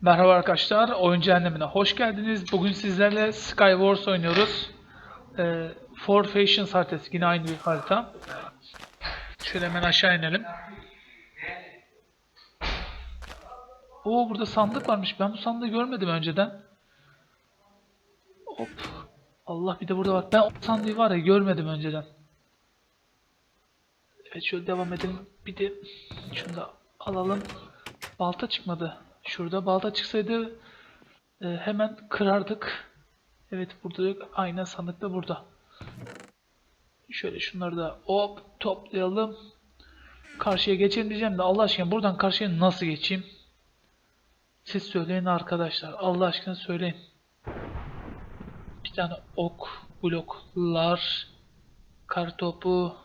Merhaba arkadaşlar, Oyun Cehennemine hoş geldiniz. Bugün sizlerle Skywars oynuyoruz. Ee, Four Factions haritası, yine aynı bir harita. Şöyle hemen aşağı inelim. Oo burada sandık varmış. Ben bu sandığı görmedim önceden. Hop. Allah bir de burada var. Ben o sandığı var ya görmedim önceden. Evet şöyle devam edelim. Bir de şunu da alalım. Balta çıkmadı. Şurada balta çıksaydı e, hemen kırardık. Evet burada yok. Aynen sandık da burada. Şöyle şunları da hop toplayalım. Karşıya geçelim diyeceğim de Allah aşkına buradan karşıya nasıl geçeyim? Siz söyleyin arkadaşlar. Allah aşkına söyleyin. Bir tane ok bloklar kartopu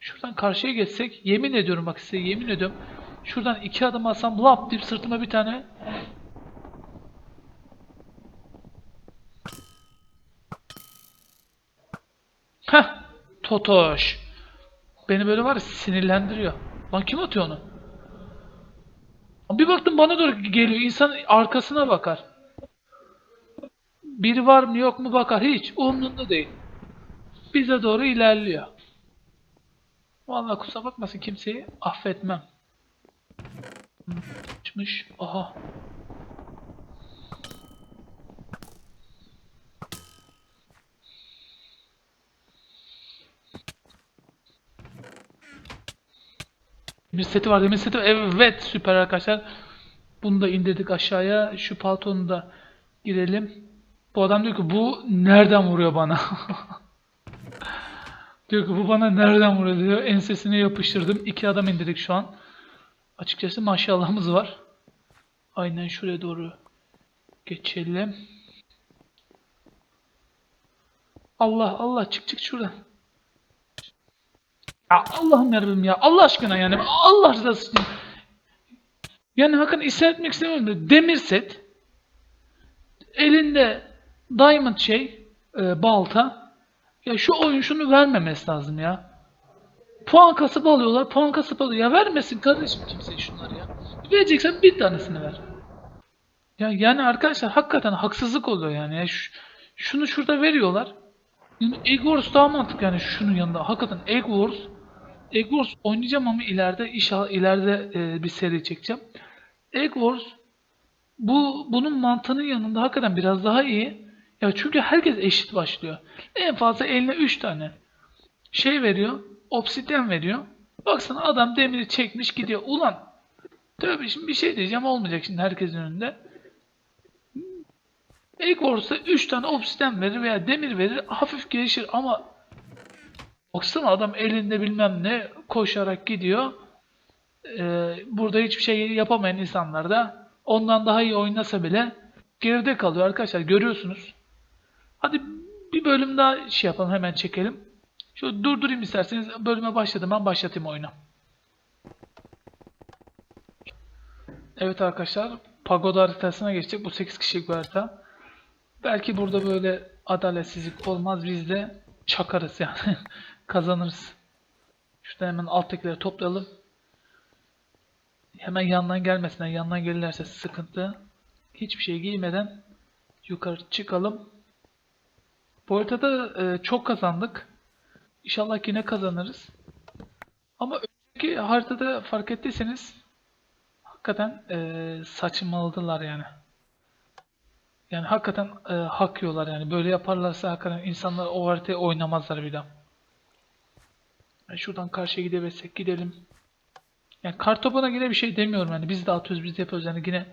Şuradan karşıya geçsek yemin ediyorum bak size yemin ediyorum. Şuradan iki adım atsam lap deyip sırtıma bir tane Heh Totoş Beni böyle var ya sinirlendiriyor. Lan kim atıyor onu? Bir baktım bana doğru geliyor. İnsan arkasına bakar. Biri var mı yok mu bakar. Hiç umrunda değil. Bize doğru ilerliyor. Vallahi kusura bakmasın kimseyi affetmem. Çıkmış. Aha. Demir seti var, demir seti var. Evet, süper arkadaşlar. Bunu da indirdik aşağıya. Şu paltonu da girelim. Bu adam diyor ki bu nereden vuruyor bana? Diyor ki bu bana nereden vuruyor diyor. Ensesine yapıştırdım. İki adam indirdik şu an. Açıkçası maşallahımız var. Aynen şuraya doğru geçelim. Allah Allah çık çık şuradan. Ya Allah'ım yarabbim ya. Allah aşkına yani. Allah rızası için. Yani bakın isyan etmek istemiyorum da demir set. Elinde diamond şey, e, balta. Ya şu oyun şunu vermemesi lazım ya. Puan kasıp alıyorlar, puan kasıp alıyor. Ya vermesin kardeşim kimseye şunları ya. Vereceksen bir tanesini ver. Ya yani arkadaşlar hakikaten haksızlık oluyor yani. Ya şu- şunu şurada veriyorlar. Yani Egg Wars daha mantıklı yani şunun yanında. Hakikaten Egg Wars. Egg Wars oynayacağım ama ileride inşallah ileride e, bir seri çekeceğim. Egg Wars bu bunun mantığının yanında hakikaten biraz daha iyi. Ya çünkü herkes eşit başlıyor. En fazla eline 3 tane şey veriyor. Obsidyen veriyor. Baksana adam demiri çekmiş gidiyor. Ulan tövbe şimdi bir şey diyeceğim olmayacak şimdi herkesin önünde. Egg Wars'ta 3 tane obsidyen verir veya demir verir. Hafif gelişir ama baksana adam elinde bilmem ne koşarak gidiyor. Ee, burada hiçbir şey yapamayan insanlar da ondan daha iyi oynasa bile geride kalıyor arkadaşlar görüyorsunuz. Hadi bir bölüm daha şey yapalım hemen çekelim. Şöyle durdurayım isterseniz bölüme başladım ben başlatayım oyunu. Evet arkadaşlar Pagoda haritasına geçtik. Bu 8 kişilik bir harita. Belki burada böyle adaletsizlik olmaz biz de çakarız yani kazanırız. Şuradan hemen alttakileri toplayalım. Hemen yandan gelmesinler. Yandan gelirlerse sıkıntı. Hiçbir şey giymeden yukarı çıkalım. Bu haritada e, çok kazandık. İnşallah yine kazanırız. Ama önceki haritada fark ettiyseniz hakikaten e, saçmaladılar yani. Yani hakikaten e, hak yiyorlar yani. Böyle yaparlarsa hakikaten insanlar o haritayı oynamazlar bir daha. Yani şuradan karşıya gidebilsek gidelim. Yani kartopuna yine bir şey demiyorum yani. Biz de atıyoruz, biz de yapıyoruz yani yine.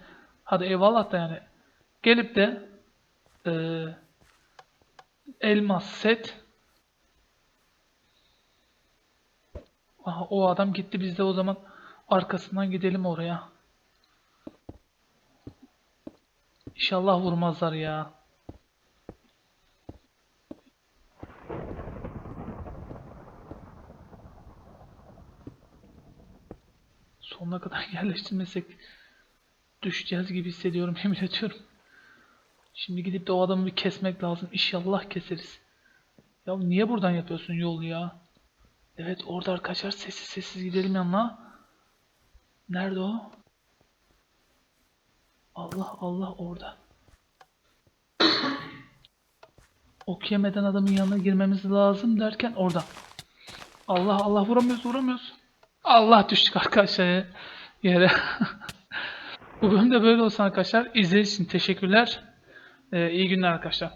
Hadi eyvallah da yani. Gelip de e, elmas set Aha, o adam gitti biz de o zaman arkasından gidelim oraya. İnşallah vurmazlar ya. Sonuna kadar yerleştirmesek düşeceğiz gibi hissediyorum yemin ediyorum. Şimdi gidip de o adamı bir kesmek lazım. İnşallah keseriz. Ya niye buradan yapıyorsun yolu ya? Evet orada arkadaşlar sessiz sessiz gidelim yanına. Nerede o? Allah Allah orada. Ok yemeden adamın yanına girmemiz lazım derken orada. Allah Allah vuramıyoruz vuramıyoruz. Allah düştük arkadaşlar yere. Bu bölüm de böyle olsun arkadaşlar. İzlediğiniz için teşekkürler. Ee, iyi günler arkadaşlar.